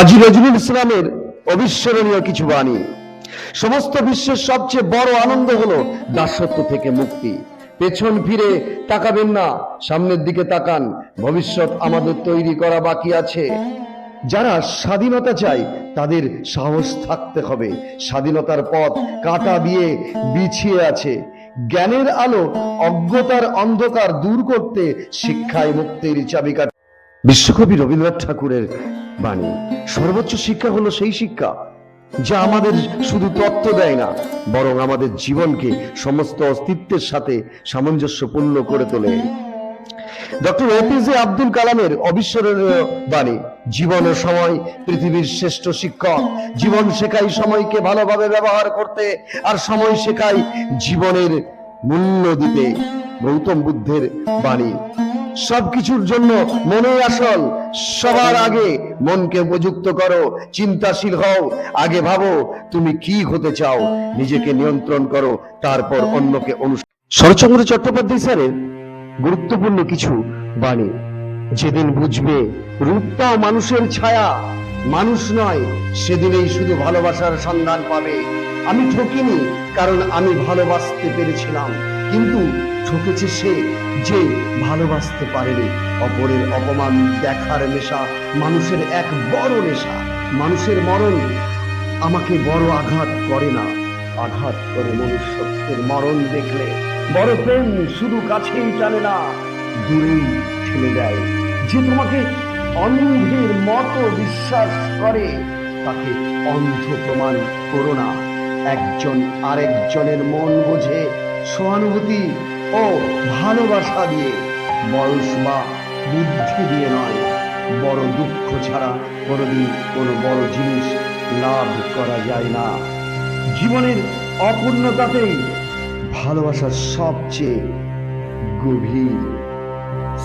কাজী নজরুল ইসলামের অবিস্মরণীয় কিছু বাণী। সমস্ত বিশ্বের সবচেয়ে বড় আনন্দ হলো দাসত্ব থেকে মুক্তি। পেছন ফিরে তাকাবেন না, সামনের দিকে তাকান, ভবিষ্যৎ আমাদের তৈরি করা বাকি আছে। যারা স্বাধীনতা চায়, তাদের সাহস থাকতে হবে। স্বাধীনতার পথ কাটা দিয়ে বিছিয়ে আছে। জ্ঞানের আলো অজ্ঞতার অন্ধকার দূর করতে শিক্ষায় মুক্তির চাবিকাঠি। বিশ্বকবি রবীন্দ্রনাথ ঠাকুরের বাণী। সর্বোচ্চ শিক্ষা হলো সেই শিক্ষা যা আমাদের শুধু তত্ত্ব দেয় না, বরং আমাদের জীবনকে সমস্ত অস্তিত্বের সাথে সামঞ্জস্যপূর্ণ করে তোলে। ডক্টর এপিজে আব্দুল কালামের অবিস্মরণীয় বাণী, জীবন ও সময় পৃথিবীর শ্রেষ্ঠ শিক্ষক। জীবন শেখাই সময়কে ভালোভাবে ব্যবহার করতে, আর সময় শেখাই জীবনের মূল্য দিতে। গৌতম বুদ্ধের বাণী। সবকিছুর জন্য মনে আসল। সবার আগে মনকে উপযুক্ত করো, চিন্তাশীল হও, আগে ভাবো তুমি কি হতে চাও। নিজেকে নিয়ন্ত্রণ করো, তারপর অন্যকে অনুষ্ঠান শরৎচন্দ্র চট্টোপাধ্যায় স্যারের গুরুত্বপূর্ণ কিছু বাণী। যেদিন বুঝবে রূপটাও মানুষের ছায়া, মানুষ নয়, সেদিনেই শুধু ভালোবাসার সন্ধান পাবে। আমি ঠকিনি, কারণ আমি ভালোবাসতে পেরেছিলাম। কিন্তু ঠকেছে সে যে ভালোবাসতে পারেনি। অপরের অপমান, দেখার নেশা, মানুষের এক বড় নেশা। মানুষের মরণ আমাকে বড় আঘাত করে না। আঘাত করে মনুষ্যত্বের মরণ দেখলে বড় প্রেম শুধু কাছেই টানে না, দূরেই ঠেলে দেয়। যে তোমাকে অন্ধের মতো বিশ্বাস করে, তাকে অন্ধ প্রমাণ করো না। একজন আরেকজনের মন বোঝে সহানুভূতি ও ভালোবাসা দিয়ে। বয়স বা বুদ্ধি দিয়ে নয়, বড় দুঃখ ছাড়া কোনোদিন কোনো বড় জিনিস লাভ করা যায় না। জীবনের অপূর্ণতাতেই ভালোবাসার সবচেয়ে গভীর।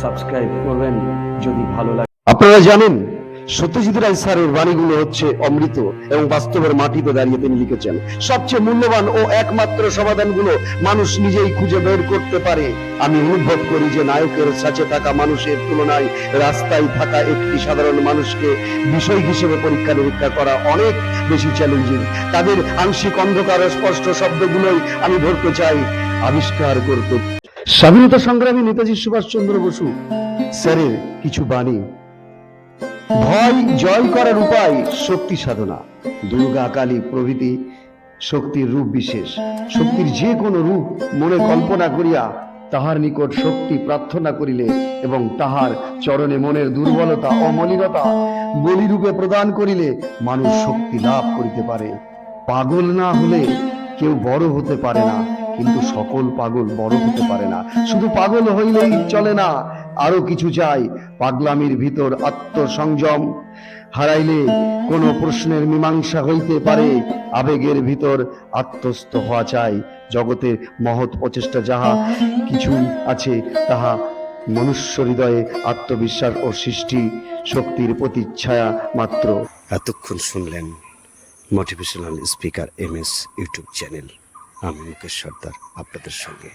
সাবস্ক্রাইব করবেন যদি ভালো লাগে। আপনারা জানেন সত্যজিৎ রায় স্যারের বাণীগুলো হচ্ছে অমৃত এবং বাস্তবের মাটিতে দাঁড়িয়ে তিনি লিখেছেন, সবচেয়ে মূল্যবান ও একমাত্র সমাধানগুলো মানুষ নিজেই খুঁজে বের করতে পারে। আমি অনুভব করি যে নায়কের সাথে থাকা মানুষের তুলনায় রাস্তায় থাকা একটি সাধারণ মানুষকে বিষয় হিসেবে পরীক্ষা নিরীক্ষা করা অনেক বেশি চ্যালেঞ্জিং তাদের আংশিক অন্ধকার স্পষ্ট শব্দগুলোই আমি ধরতে চাই আবিষ্কার করতে। স্বাধীনতা সংগ্রামী নেতাজি সুভাষচন্দ্র বসু স্যারের কিছু বাণী। ভয় জয় করার উপায় শক্তি সাধনা। দুর্গা কালী প্রভৃতি শক্তির রূপ বিশেষ। শক্তির যে কোনো রূপ মনে কল্পনা করিয়া তাহার নিকট শক্তি প্রার্থনা করিলে এবং তাহার চরণে মনের দুর্বলতা ও মলিনতা বলিরূপে প্রদান করিলে মানুষ শক্তি লাভ করিতে পারে। পাগল না হলে কেউ বড় হতে পারে না, কিন্তু সকল পাগল বড় হতে পারে না। শুধু পাগল হইলেই চলে না আরও কিছু চাই। পাগলামির ভিতর আত্মসংযম। হারাইলে কোনো প্রশ্নের মীমাংসা হইতে পারে। আবেগের ভিতর আত্মস্থ হওয়া চাই। জগতের মহৎ প্রচেষ্টা যাহা কিছু আছে, তাহা মনুষ্য হৃদয়ে আত্মবিশ্বাস ও সৃষ্টি শক্তির প্রতিচ্ছায়া মাত্র। এতক্ষণ শুনলেন motivational speaker M S YouTube channel আমি মুকেশ সর্দার, আপনাদের সঙ্গে।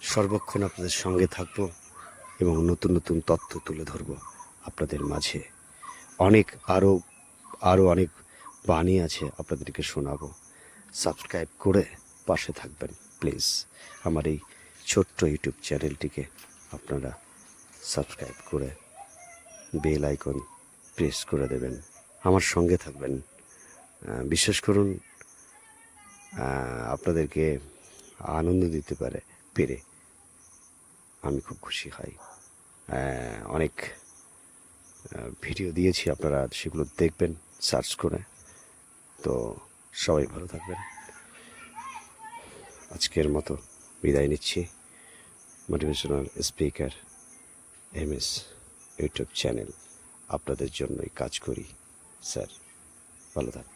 সর্বক্ষণ আপনাদের সঙ্গে থাকব। এবং নতুন নতুন তথ্য তুলে ধরব আপনাদের মাঝে। অনেক আরও আরও অনেক বাণী আছে আপনাদেরকে শোনাবো। সাবস্ক্রাইব করে পাশে থাকবেন, প্লিজ। আমার এই ছোট্ট ইউটিউব চ্যানেলটিকে আপনারা সাবস্ক্রাইব করে বেল আইকন প্রেস করে দেবেন। আমার সঙ্গে থাকবেন বিশ্বাস করুন আপনাদেরকে আনন্দ দিতে পারে, পেরে। আমি খুব খুশি হই। অনেক ভিডিও দিয়েছি, আপনারা সেগুলো দেখবেন, সার্চ করে। তো সবাই ভালো থাকবেন। আজকের মতো বিদায় নিচ্ছি। Motivational speaker M S YouTube channel আপনাদের জন্যই কাজ করি। স্যার, ভালো থাকবেন